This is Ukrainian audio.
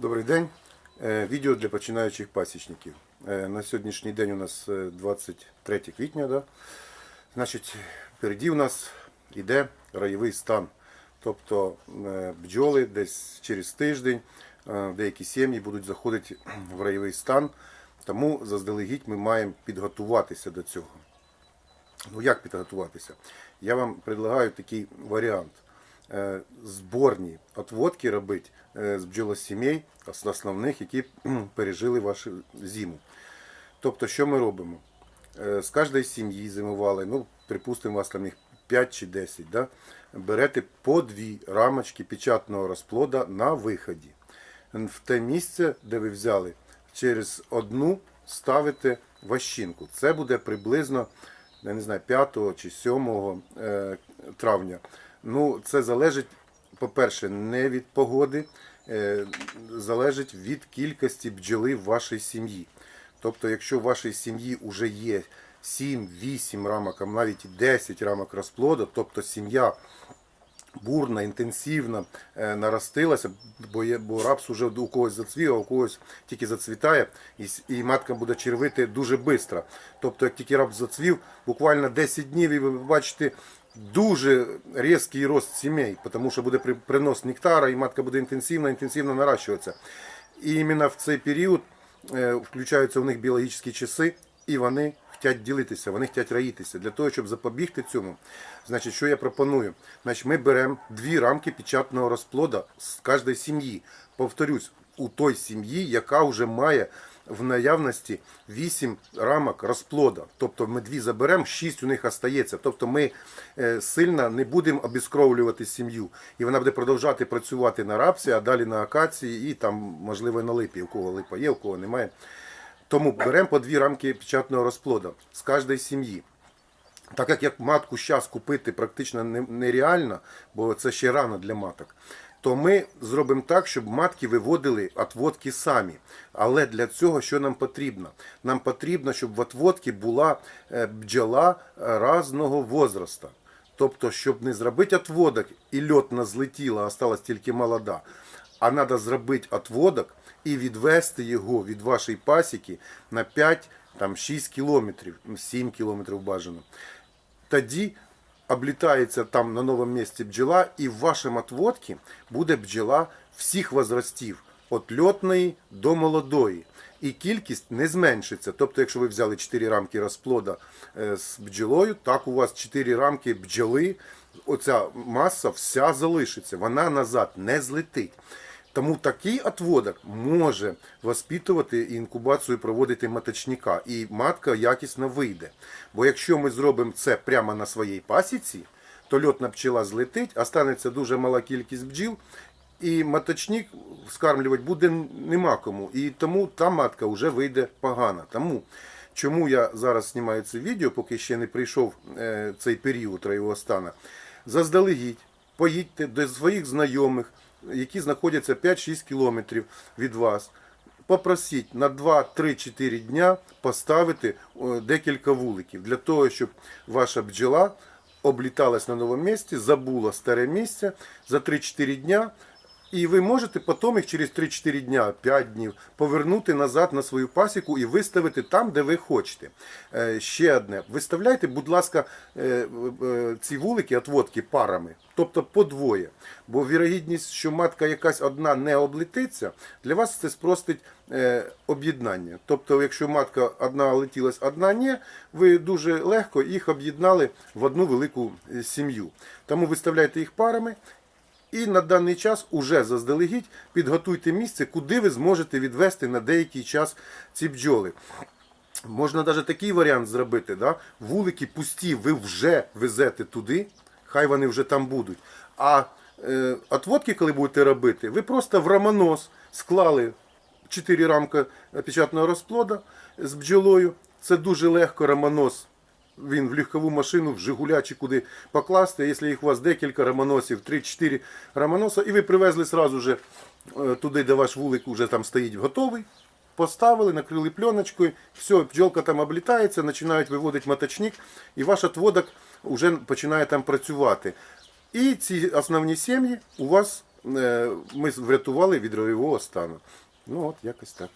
Добрий день. Е, Відео для починаючих пасічників. Е, На сьогоднішній день у нас е, 23 квітня. Да? Значить, впереді у нас йде райовий стан. Тобто е, бджоли десь через тиждень е, деякі сім'ї будуть заходити в райовий стан. Тому заздалегідь ми маємо підготуватися до цього. Ну як підготуватися? Я вам предлагаю такий варіант. Е, Зборні отводки робити е, з бджолосімей, ос- основних, які пережили вашу зиму. Тобто, що ми робимо? Е, З кожної сім'ї зимували, ну, припустимо, у вас там їх 5 чи 10, да? берете по дві рамочки печатного розплода на виході. В те місце, де ви взяли, через одну ставите ващинку. Це буде приблизно я не знаю, 5 чи 7 е, травня. Ну, це залежить, по-перше, не від погоди, е, залежить від кількості бджоли в вашій сім'ї. Тобто, якщо в вашій сім'ї вже є 7-8 рамок, а навіть і 10 рамок розплоду, тобто сім'я бурна, інтенсивна, е, наростилася, бо, є, бо рапс уже у когось зацвів, а у когось тільки зацвітає, і, і матка буде червити дуже швидко. Тобто, як тільки рапс зацвів, буквально 10 днів, і ви бачите дуже різкий рост сімей, тому що буде принос нектара, і матка буде інтенсивно, інтенсивно наращуватися. І іменно в цей період е, включаються у них біологічні часи, і вони хочуть ділитися, вони хочуть раїтися. Для того, щоб запобігти цьому, значить, що я пропоную? Значить, ми беремо дві рамки печатного розплода з кожної сім'ї. Повторюсь, у той сім'ї, яка вже має в наявності 8 рамок розплода. Тобто ми дві заберемо, 6 у них остається. Тобто ми е, сильно не будемо обіскровлювати сім'ю. І вона буде продовжувати працювати на рапсі, а далі на акації і там, можливо, на липі. У кого липа є, у кого немає. Тому беремо по дві рамки печатного розплода з кожної сім'ї. Так як матку зараз купити практично нереально, бо це ще рано для маток, то ми зробимо так, щоб матки виводили отводки самі. Але для цього що нам потрібно? Нам потрібно, щоб в отводці була е, бджола різного возраста. Тобто, щоб не зробити отводок і льотна злетіла, а осталась тільки молода. А треба зробити отводок і відвести його від вашої пасіки на 5-6 кілометрів, 7 кілометрів бажано. Тоді облітається там на новому місці бджола, і в вашому отводці буде бджола всіх возрастів, від льотної до молодої. І кількість не зменшиться. Тобто, якщо ви взяли 4 рамки розплода е, з бджолою, так у вас 4 рамки бджоли, оця маса вся залишиться, вона назад не злетить. Тому такий отводок може воспитувати інкубацію проводити маточника, і матка якісно вийде. Бо якщо ми зробимо це прямо на своїй пасіці, то льотна пчела злетить, останеться дуже мала кількість бджіл, і маточник скармлювати буде нема кому. І тому та матка вже вийде погана. Тому чому я зараз знімаю це відео, поки ще не прийшов е, цей період райового стану, заздалегідь поїдьте до своїх знайомих, які знаходяться 5-6 кілометрів від вас. Попросіть на 2-3-4 дня поставити е, декілька вуликів для того, щоб ваша бджола обліталась на новому місці, забула старе місце за 3-4 дня. І ви можете потім їх через 3-4 дня, 5 днів повернути назад на свою пасіку і виставити там, де ви хочете. Е, Ще одне. Виставляйте, будь ласка, е, е, ці вулики, отводки парами, тобто по двоє. Бо вірогідність, що матка якась одна не облетиться, для вас це спростить об'єднання. Тобто, якщо матка одна летілась, одна ні, ви дуже легко їх об'єднали в одну велику сім'ю. Тому виставляйте їх парами. І на даний час уже заздалегідь підготуйте місце, куди ви зможете відвести на деякий час ці бджоли. Можна навіть такий варіант зробити. Да? Вулики пусті, ви вже везете туди, хай вони вже там будуть. А е, отводки, коли будете робити, ви просто в романос склали 4 рамки печатного розплода з бджолою. Це дуже легко романос він в легкову машину, в Жигуля куди покласти. Якщо їх у вас декілька романосів, 3-4 романоса, і ви привезли сразу же е, туди, де ваш вулик вже там стоїть готовий. Поставили, накрили пленочкою, все, бджолка там облітається, починають виводити маточник, і ваш отводок вже починає там працювати. І ці основні сім'ї у вас е, ми врятували від ройового стану. Ну от якось так.